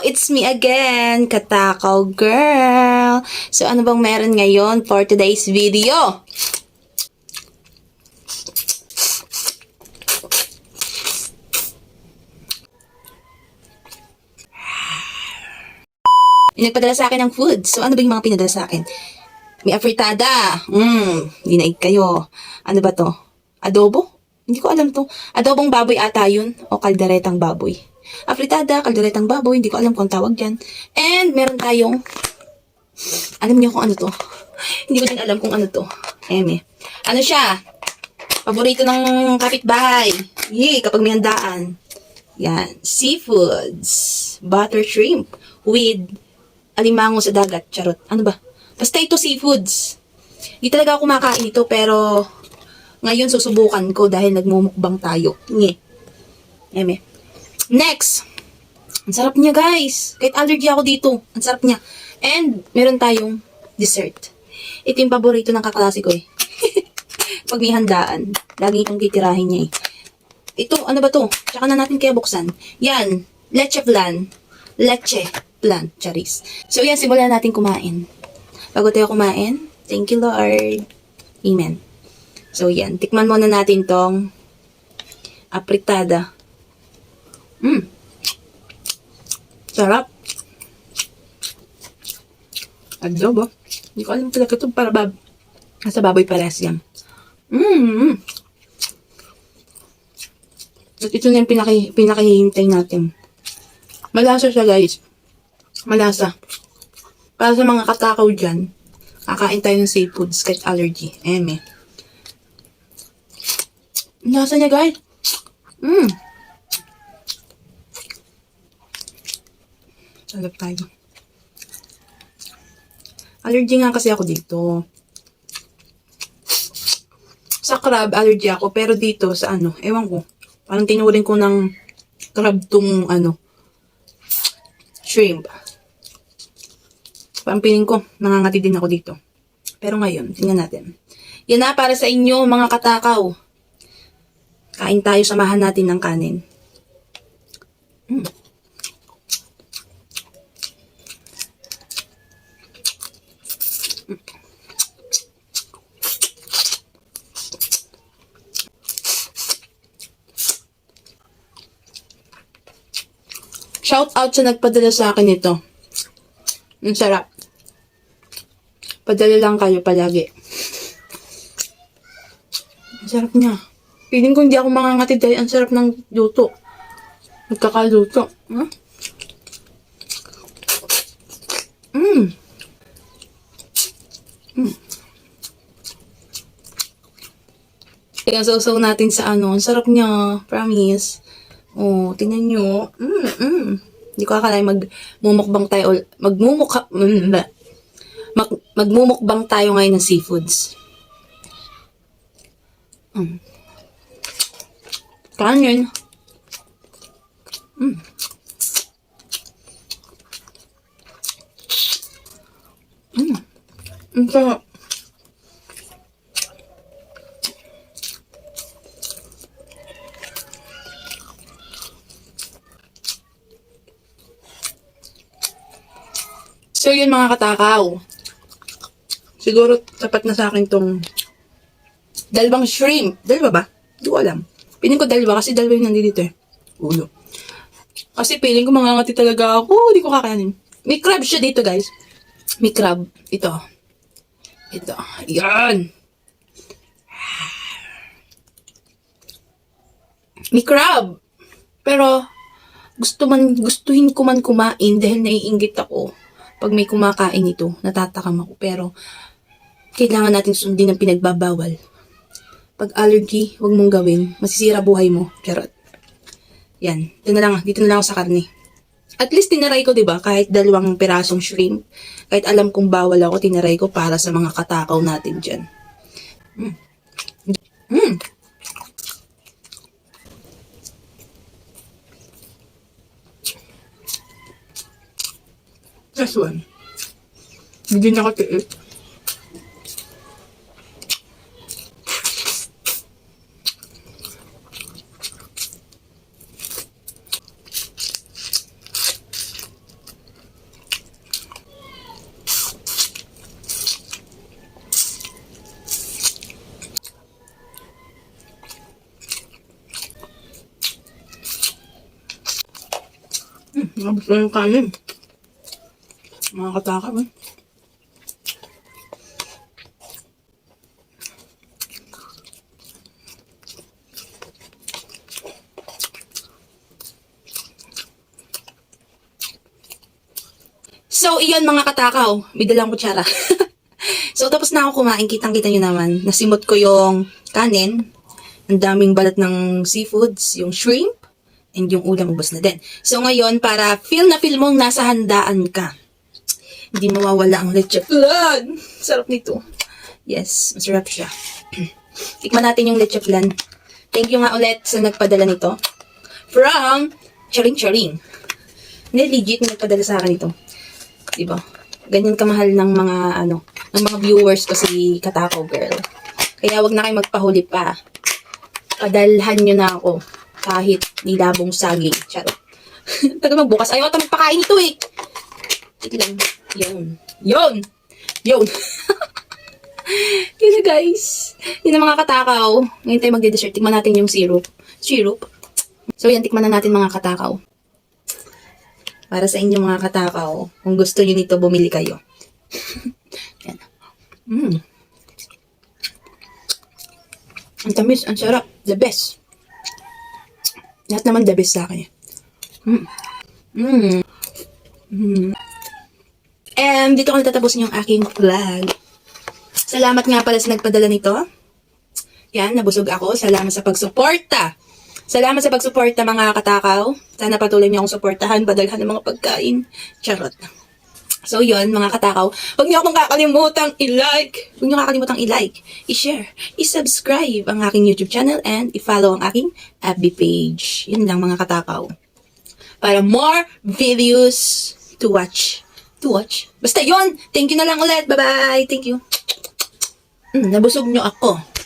It's me again, Katakaw Girl. So, ano bang meron ngayon for today's video? Nagpadala sa akin ng food. So, ano ba yung mga pinadala sa akin? May afritada. Mmm, dinaig kayo. Ano ba to? Adobo? Hindi ko alam to. Adobong baboy ata yun. O kalderetang baboy. Afritada, kalderetang baboy. Hindi ko alam kung tawag yan. And meron tayong... Alam niyo kung ano to? Hindi ko din alam kung ano to. Eme. Ano siya? Paborito ng kapitbahay. Yay, kapag may handaan. Yan. Seafoods. Butter shrimp with alimango sa dagat. Charot. Ano ba? Basta ito seafoods. Hindi talaga ako kumakain ito pero ngayon susubukan ko dahil nagmumukbang tayo. Nye. Eme. Next. Ang sarap niya guys. Kahit allergy ako dito. Ang sarap niya. And meron tayong dessert. Ito yung paborito ng kaklase ko eh. Pag may handaan, lagi itong titirahin niya eh. Ito, ano ba to? Tsaka na natin kaya buksan. Yan, leche flan. Leche flan, charis. So yan, simulan natin kumain. Bago tayo kumain, thank you Lord. Amen. So yan, tikman muna natin tong apritada. Mmm. Sarap. Adobo. Hindi ko alam talaga ito para bab nasa baboy pares yan. Mmm. At ito na yung pinaki, pinakihintay natin. Malasa siya guys. Malasa. Para sa mga katakaw dyan, kakain tayo ng seafoods kahit allergy. Eme. Ang Lasa niya guys. Mmm. Salap tayo. Allergy nga kasi ako dito. Sa crab, allergy ako. Pero dito, sa ano, ewan ko. Parang tinuring ko ng crab tong, ano, shrimp. Parang ko, nangangati din ako dito. Pero ngayon, tingnan natin. Yan na para sa inyo, mga katakaw. Kain tayo, samahan natin ng kanin. Shout out sa nagpadala sa akin ito. Ang sarap. Padala lang kayo palagi. Ang sarap niya. Piling ko hindi ako mangangatid dahil ang sarap ng luto. Nagkakaluto. Hmm? Mm. Mm. Kaya sausaw natin sa ano. Ang sarap niya. Promise. Oh, tingnan nyo. Mm, mm. Hindi ko akala magmumukbang tayo. ul- Magmumukha... Mm. Mag, magmumukbang tayo ngayon ng seafoods. Mm. Kanin. Mm. Mm. Ang sarap. So yun mga katakaw. Siguro tapat na sa akin tong dalawang shrimp. Dalawa ba? Hindi ko alam. Piling ko dalawa kasi dalawa yung nandito eh. Ulo. Kasi piling ko mangangati talaga ako. Hindi ko kakayanin. May crab siya dito guys. May crab. Ito. Ito. Yan. May crab. Pero gusto man gustuhin ko man kumain dahil naiinggit ako pag may kumakain ito, natatakam ako. Pero, kailangan natin sundin ang pinagbabawal. Pag allergy, huwag mong gawin. Masisira buhay mo. Charot. Yan. Dito na lang, dito na lang ako sa karne. At least tinaray ko, di ba? Kahit dalawang pirasong shrimp. Kahit alam kong bawal ako, tinaray ko para sa mga katakaw natin dyan. Mm. one. Hindi na ako tiit. Tapos yung kanin. Mga kataka ba? So, iyon mga katakaw. May kutsara. so, tapos na ako kumain. Kitang-kita nyo naman. Nasimot ko yung kanin. Ang daming balat ng seafoods. Yung shrimp. And yung ulam ubos na din. So, ngayon, para feel na feel mong nasa handaan ka. Hindi mawawala ang leche flan. Sarap nito. Yes, masarap siya. Tikman natin yung leche flan. Thank you nga ulit sa nagpadala nito. From Charing Charing. Hindi, legit na nagpadala sa akin ito. Diba? Ganyan kamahal ng mga ano, ng mga viewers ko si Katako Girl. Kaya wag na kayo magpahuli pa. Padalhan nyo na ako kahit nilabong saging. Charot. Taga magbukas. Ayaw ata magpakain ito eh. Wait lang. Yun. Yun. Yun. Yun na guys. Yun ang mga katakaw. Ngayon tayo magde-dessert. Tikman natin yung syrup. Syrup. So yan, tikman na natin mga katakaw. Para sa inyo mga katakaw, kung gusto nyo nito, bumili kayo. Yan. Mm. Ang tamis, ang sarap. The best. Lahat naman the best sa akin. Mm. Mm. Mm. And dito ko natatapusin yung aking vlog. Salamat nga pala sa nagpadala nito. Yan, nabusog ako. Salamat sa pagsuporta. Salamat sa pagsuporta mga katakaw. Sana patuloy niyo akong suportahan, padalhan ng mga pagkain. Charot. So yun, mga katakaw, huwag niyo akong kakalimutang i-like. Huwag niyo kakalimutang i-like, i-share, i-subscribe ang aking YouTube channel and i-follow ang aking FB page. Yun lang mga katakaw. Para more videos to watch. To watch. Basta yun. Thank you na lang ulit. Bye-bye. Thank you. Mm, nabusog niyo ako.